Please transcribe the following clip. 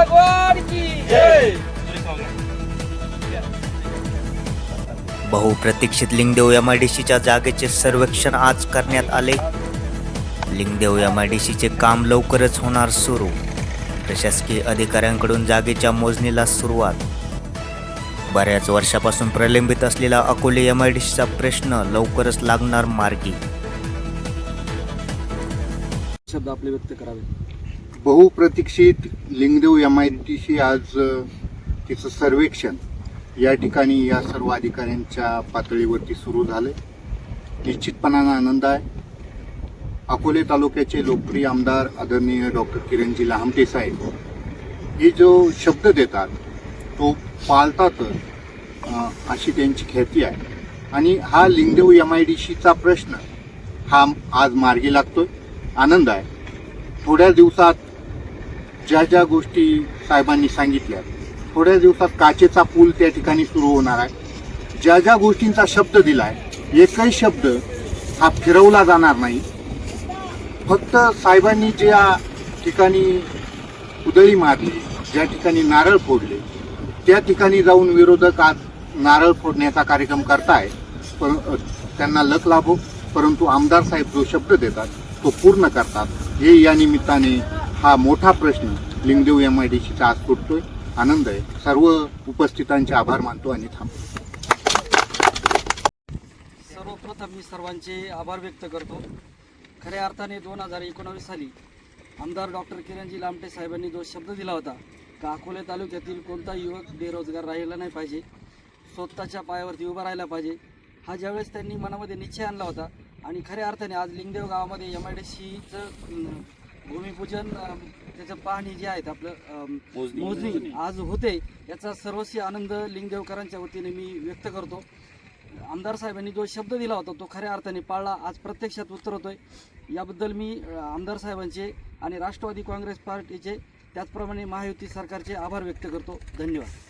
भगवान की बहुप्रतीक्षित लिंगदेव एम आय डी सीच्या जागेचे सर्वेक्षण आज करण्यात आले. लिंगदेव एम आय डी सीचे काम लवकरच होणार सुरू. प्रशासकीय अधिकाऱ्यांकडून जागेच्या मोजणीला सुरुवात. बऱ्याच वर्षापासून प्रलंबित असलेला अकोले एम आय डी सीचा प्रश्न लवकरच लागणार मार्गी. शब्द आपले व्यक्त करावे. बहुप्रतीक्षित Lingdev M I T C आज तिचं सर्वेक्षण या ठिकाणी या सर्व अधिकाऱ्यांच्या पातळीवरती सुरू झाले निश्चितपणानं आनंद आहे. अकोले तालुक्याचे लोकप्रिय आमदार आदरणीय डॉक्टर किरणजी लहामटे साहेब हे जो शब्द देतात तो पाळतातच अशी त्यांची ख्याती आहे. आणि हा लिंगदेव एम आय डी सीचा प्रश्न हा आज मार्गी लागतोय. आनंद आहे. थोड्या दिवसात ज्या ज्या गोष्टी साहेबांनी सांगितल्या थोड्या दिवसात काचेचा पूल त्या ठिकाणी सुरू होणार आहे. ज्या ज्या गोष्टींचा शब्द दिला आहे एकही शब्द हा फिरवला जाणार नाही. फक्त साहेबांनी ज्या ठिकाणी उदळी मारली ज्या ठिकाणी नारळ फोडले त्या ठिकाणी जाऊन विरोधक आज नारळ फोडण्याचा कार्यक्रम करताय पण त्यांना लक लाभो परंतु आमदार साहेब जो शब्द देतात तो पूर्ण करतात. हे या निमित्ताने हा मोठा प्रश्न लिंगदेव एम आय डी सीचा आज सुटतोय आनंद आहे. सर्व उपस्थितांचे आभार मानतो आणि थांबतो. सर्वप्रथम मी सर्वांचे आभार व्यक्त करतो. खऱ्या अर्थाने दोन हजार एकोणावीस साली आमदार डॉक्टर किरणजी लामटे साहेबांनी जो शब्द दिला होता का अकोले तालुक्यातील कोणता युवक बेरोजगार राहिला नाही पाहिजे स्वतःच्या पायावरती उभा राहिला पाहिजे हा ज्यावेळेस त्यांनी मनामध्ये निश्चय आणला होता आणि खऱ्या अर्थाने आज लिंगदेव गावामध्ये एम आय डी सीचं भूमिपूजन त्याचं पाहणी जे आहेत आपलं मोजणी. आज होते याचा सर्वस्वी आनंद लिंगदेवकरांच्या वतीने मी व्यक्त करतो. आमदार साहेबांनी जो शब्द दिला होता तो खऱ्या अर्थाने पाळला आज प्रत्यक्षात उतरवतोय याबद्दल मी आमदार साहेबांचे आणि राष्ट्रवादी काँग्रेस पार्टीचे त्याचप्रमाणे महायुती सरकारचे आभार व्यक्त करतो. धन्यवाद.